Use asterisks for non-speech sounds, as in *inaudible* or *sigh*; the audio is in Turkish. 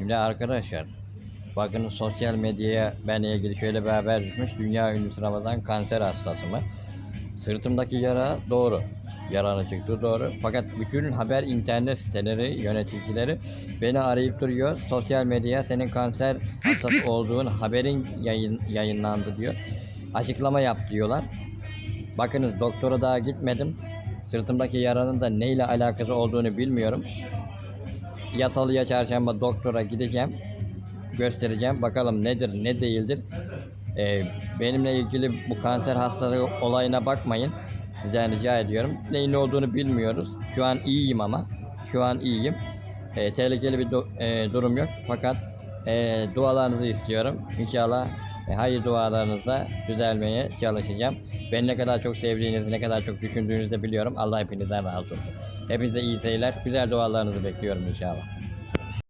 Şimdi arkadaşlar bakın sosyal medyaya benle ilgili şöyle bir haber düşmüş. Dünya ünlüsü Ramazan kanser hastası mı? Sırtımdaki yara doğru. Yaranın çıktığı doğru. Fakat bütün haber internet siteleri, yöneticileri beni arayıp duruyor. Sosyal medyaya senin kanser hastası *laughs* olduğun haberin yayın, yayınlandı diyor. Açıklama yap diyorlar. Bakınız doktora daha gitmedim. Sırtımdaki yaranın da neyle alakası olduğunu bilmiyorum. Ya salı ya çarşamba doktora gideceğim. Göstereceğim. Bakalım nedir ne değildir. Ee, benimle ilgili bu kanser hastalığı olayına bakmayın. Sizden rica ediyorum. Neyin ne olduğunu bilmiyoruz. Şu an iyiyim ama. Şu an iyiyim. Ee, tehlikeli bir du- e, durum yok. Fakat e, dualarınızı istiyorum. İnşallah e, hayır dualarınızla düzelmeye çalışacağım. Beni ne kadar çok sevdiğinizi, ne kadar çok düşündüğünüzü de biliyorum. Allah hepinizden razı olsun. Hepinize iyi seyirler. Güzel dualarınızı bekliyorum inşallah.